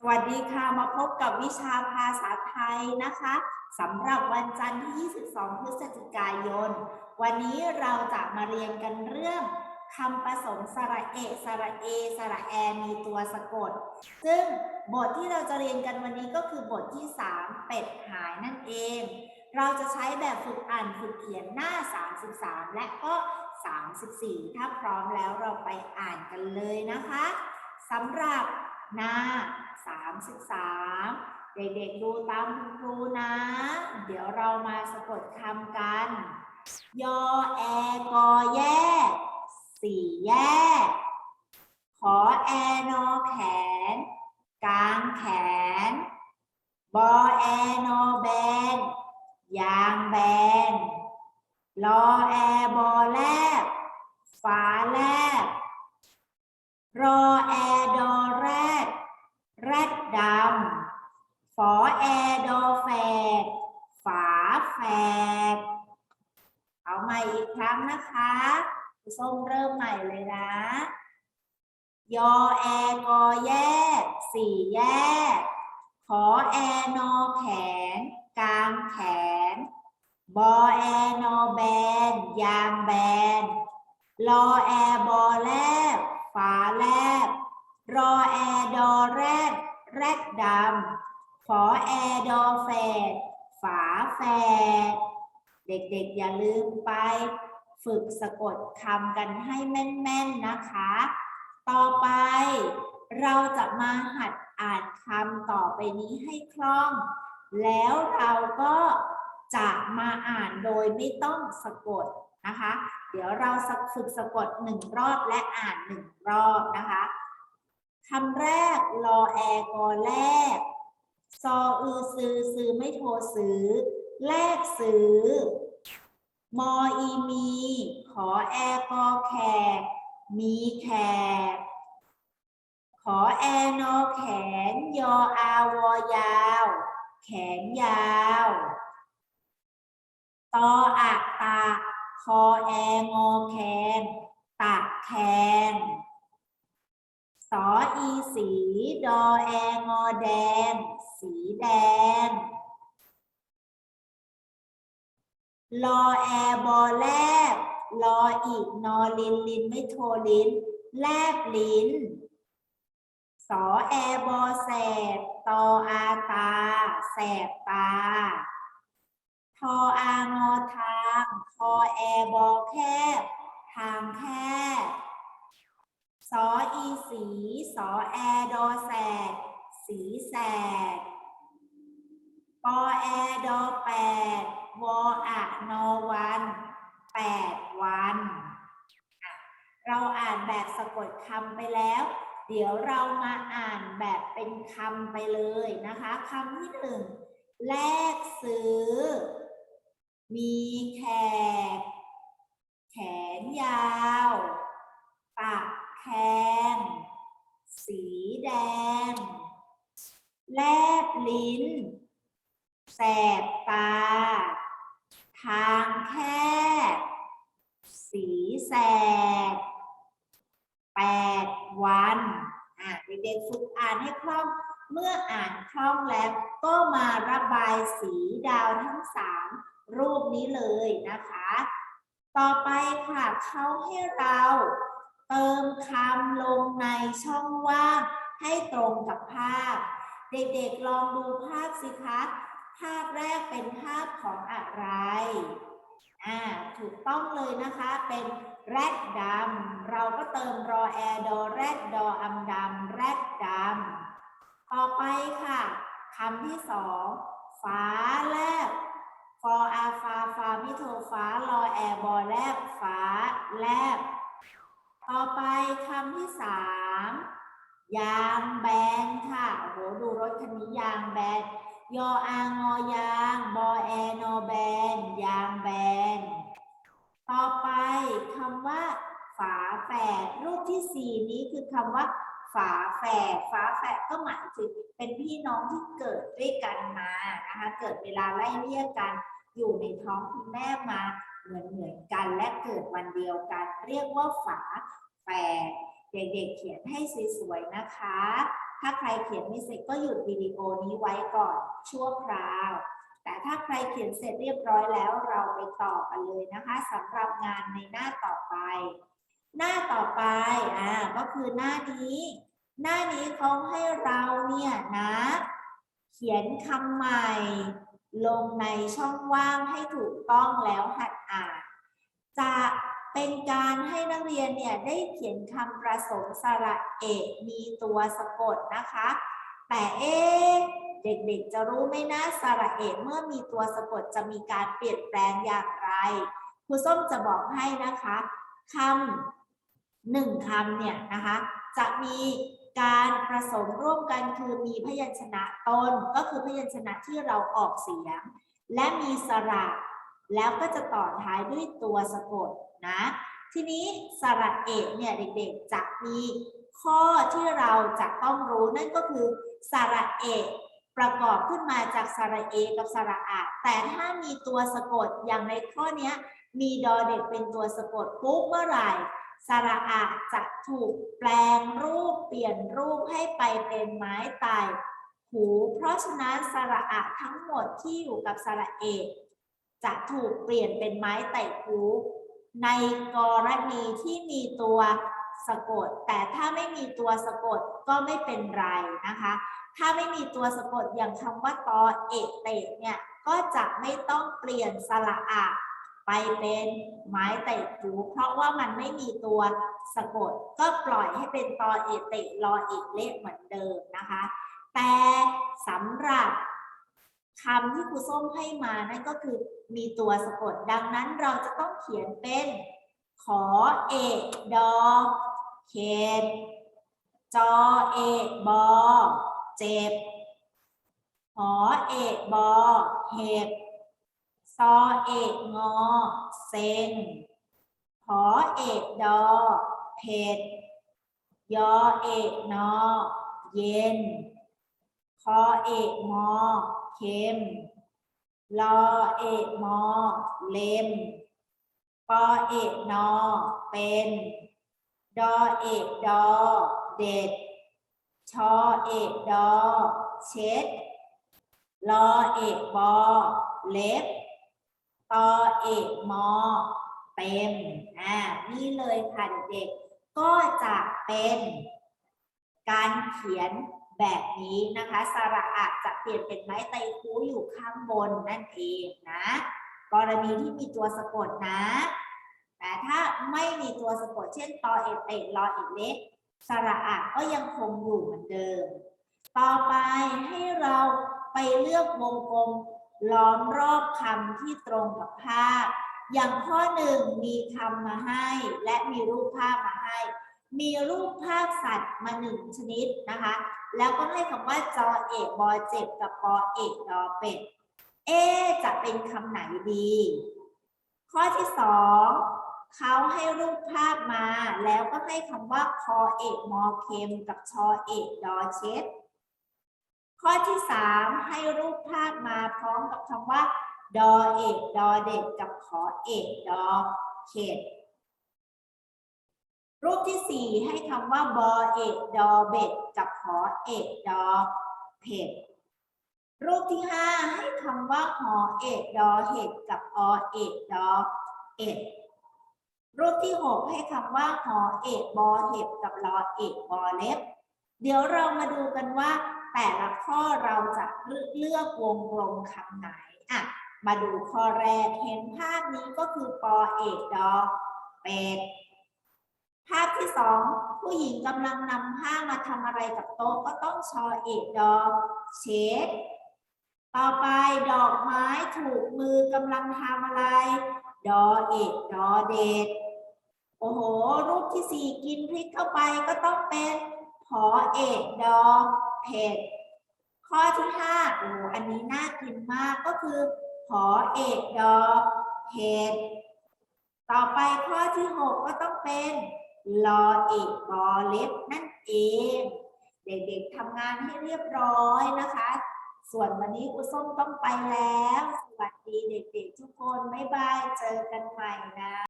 สวัสดีค่ะ มาพบกับวิชาภาษาไทยนะคะสำหรับวันจันทร์ที่ 22 พฤศจิกายน วันนี้เราจะมาเรียนกันเรื่องคำผสมสระเอะสระเอ สระแอ มีตัวสะกด ซึ่งบทที่เราจะเรียนกันวันนี้ก็คือบทที่ 3 เป็ดหายนั่นเอง เราจะใช้แบบฝึกอ่านฝึกเขียนหน้า 33 และก็ 34 ถ้าพร้อมแล้วเราไปอ่านกันเลยนะคะสำหรับหน้า 33 เด็กๆดูตามคุณครูนะ เดี๋ยวเรามาสะกดคำกัน ยอแอกอแย่สี่แย่ขอแอนอแขน กลางแขน บอแอนอแบน ยางแบน รอแอบอแลบฟ้าแลบ รอแอดอแรด แรดดำ ฝอแอดอแฝด ฝาแฝด เอาใหม่อีกครั้งนะคะครูส้มเริ่มใหม่เลยนะ ยอแอกอแยก สี่แยก ขอแอนอแขน กลางแขน บอแอนอแบน ยางแบน รอแอบอแลบฝาแลบ รอแอดอแรด แรดดำ ขอแอดอแฝด ฝาแฝด เด็กๆอย่าลืมไป ฝึกสะกดคำกันให้แม่นๆนะคะ ต่อไปเราจะมาหัดอ่านคำต่อไปนี้ให้คล่อง แล้วเราก็จะมาอ่านโดยไม่ต้องสะกดนะคะ เดี๋ยวเราฝึกสะกดหนึ่งรอบและอ่านหนึ่งรอบนะคะคำแรกรอแอกอแรก ซออือซื้อซื้อไม่โทรซื้อ แลกซื้อ มออีมี ขอแอกอแขก มีแขก ขอแอนอแขน ยออาวอยาว แขนยาวตออักตาคอแองอแคนตักแคนสออีสี ดอแองอแดง สีแดงรอแอบอแลบ รออีกนอลินลินไม่โทรลิ้น แลบลิ้น สอแอบอแสบตออาตา แสบตา ทออางอทางคอแอบอแคบ ทางแคบ สออีสี สอแอดอแสดสีแสดปอแอดอแปดวออะนอวันแปด วัน เราอ่านแบบสะกดคำไปแล้ว เดี๋ยวเรามาอ่านแบบเป็นคำไปเลยนะคะคำที่หนึ่งแลกซื้อ มีแขก แขนยาวปักแคนสีแดง แลบลิ้น แสบตา ทาง แสดแปดวันอะเด็กๆฝึกอ่านให้คล่อง เมื่ออ่านคล่องแล้วก็มาระบายสีดาวทั้งสามรูปนี้เลยนะคะ ต่อไปค่ะเขาให้เราเติมคำลงในช่องว่างให้ตรงกับภาพ เด็กๆลองดูภาพสิคะ ภาพแรกเป็นภาพของอะไร อ่าถูกต้องเลยนะคะเป็นแรดดำเราก็เติมรอแอร์ดอแรดดออำดำแรดดำต่อไปค่ะคำที่สองฟ้าแลบฟออาฟาฟามิโทฟ้ารอแอร์บอแลบฟ้าแลบต่อไปคำที่สามยางแบนค่ะโอ้โหดูรถคันนี้ยางแบน ยออางอยาง บอแอนอแบน ยางแบน ต่อไปคำว่า ฝาแฝดรูปที่สี่นี้คือคำว่า ฝาแฝดฝาแฝดก็หมายถึงเป็นพี่น้องที่เกิดด้วยกันมานะคะเกิดเวลาไล่เลี่ยกัน อยู่ในท้องคุณแม่มาเหมือนเหมือนกันและเกิดวันเดียวกัน เรียกว่าฝาแฝดเด็กๆเขียนให้สวยๆนะคะ ถ้าใครเขียนไม่เสร็จก็หยุดวิดีโอนี้ไว้ก่อนชั่วคราว แต่ถ้าใครเขียนเสร็จเรียบร้อยแล้วเราไปต่อกันเลยนะคะสำหรับงานในหน้าต่อไป หน้าต่อไปอ่าก็คือหน้านี้ หน้านี้เขาให้เราเนี่ยนะ เขียนคำใหม่ ลงในช่องว่างให้ถูกต้องแล้วหัดอ่านจะ เป็นการให้นักเรียนเนี่ยได้เขียนคำประสงค์สระเอกมีตัวสะกดนะคะ แต่เอ๊เด็กๆ จะรู้ไหมนะสระเอกเมื่อมีตัวสะกดจะมีการเปลี่ยนแปลงอย่างไรครูส้มจะบอกให้นะคะคำหนึ่งคำเนี่ยนะคะ จะมีการผสมร่วมกันคือมีพยัญชนะต้นก็คือพยัญชนะที่เราออกเสียง และมีสระ แล้วก็จะต่อท้ายด้วยตัวสะกดนะ ทีนี้สระเอกเนี่ยเด็กๆจะมีข้อที่เราจะต้องรู้นั่นก็คือสระเอกประกอบขึ้นมาจากสระเอกับสระอะแต่ถ้ามีตัวสะกดอย่างในข้อนี้มีดอเด็กเป็นตัวสะกดปุ๊บเมื่อไหร่สระอะจะถูกแปลงรูปเปลี่ยนรูปให้ไปเป็นไม้ตายหู เพราะฉะนั้นสระอะทั้งหมดที่อยู่กับสระเอก จะถูกเปลี่ยนเป็นไม้ไต่หูในกรณีที่มีตัวสะกด แต่ถ้าไม่มีตัวสะกดก็ไม่เป็นไรนะคะ ถ้าไม่มีตัวสะกดอย่างคำว่าตอเอกเตะเนี่ยก็จะไม่ต้องเปลี่ยนสระอะไปเป็นไม้ไต่หูเพราะว่ามันไม่มีตัวสะกด ก็ปล่อยให้เป็นตอเอกเตะรอเอกเลขเหมือนเดิมนะคะ แต่สำหรับ คำที่ครูส้มให้มานั่นก็คือมีตัวสะกด ดังนั้นเราจะต้องเขียนเป็น ขอเอกดอเขตจอเอกบอเจ็บหอเอกบอเห็บซอเอกงอเซ็งหอเอกดอเผ็ดยอเอกนอเย็นคอเอกมอ เค็มลอเอกมอ เลมปอเอกนอ เป็น ดอเอกดอ เด็ด ชอเอกดอ เช็ด ลอเอกบอ เล็บ ตอเอกมอเต็มอ่า นี่เลยค่ะเด็กๆ ก็จะเป็นการเขียน แบบนี้นะคะสระอะจะเปลี่ยนเป็นไม้ไตรคูอยู่ข้างบนนั่นเองนะ กรณีที่มีตัวสะกดนะ แต่ถ้าไม่มีตัวสะกดเช่นตอเอกเตะรอเอกเล็กสระอะก็ยังคงอยู่เหมือนเดิม ต่อไปให้เราไปเลือกวงกลมล้อมรอบคำที่ตรงกับภาพ อย่างข้อหนึ่งมีคำมาให้ และมีรูปภาพมาให้ มีรูปภาพสัตว์มาหนึ่งชนิดนะคะ แล้วก็ให้คำว่าจอเอกบอเจ็บกับปอเอกดอเป็ด เอ จะเป็นคำไหนดี ข้อที่สองเขาให้รูปภาพมาแล้วก็ให้คำว่าคอเอกมอเค็มกับชอเอกดอเช็ดข้อที่สามให้รูปภาพมาพร้อมกับคำว่า ดอเอกดอเด็กกับขอเอกดอเขต รูปที่สี่ให้คำว่าบอเอกดอเบ็ดกับขอเอกดอเผ็ดรูปที่ห้าให้คำว่าหอเอกดอเห็ดกับอเอกดอเอ็ดรูปที่หกให้คำว่าหอเอกบอเห็บกับลอเอกบอเล็บ เดี๋ยวเรามาดูกันว่า แต่ละข้อเราจะเลือกวงกลมคำไหนอะมาดูข้อแรกเห็นภาพนี้ก็คือปอเอกดอเป็ด ภาพที่สองผู้หญิงกำลังนำผ้ามาทำอะไรกับโต๊ะก็ต้องชอเอกดอกเช็ดต่อไปดอกไม้ถูกมือกำลังทำอะไร ดอเอกดอเด็ดโอ้โห รูปที่สี่กินพริกเข้าไปก็ต้องเป็นหอเอกดอเผ็ดข้อที่ห้าโอ้อันนี้น่ากินมากก็คือหอเอกดอเผ็ดต่อไปข้อที่หกก็ต้องเป็น ลอเอกบอเล็บนั่นเอง เด็กๆทำงานให้เรียบร้อยนะคะ ส่วนวันนี้ครูส้มต้องไปแล้ว สวัสดีเด็กๆทุกคน บ๊ายบาย เจอกันใหม่นะ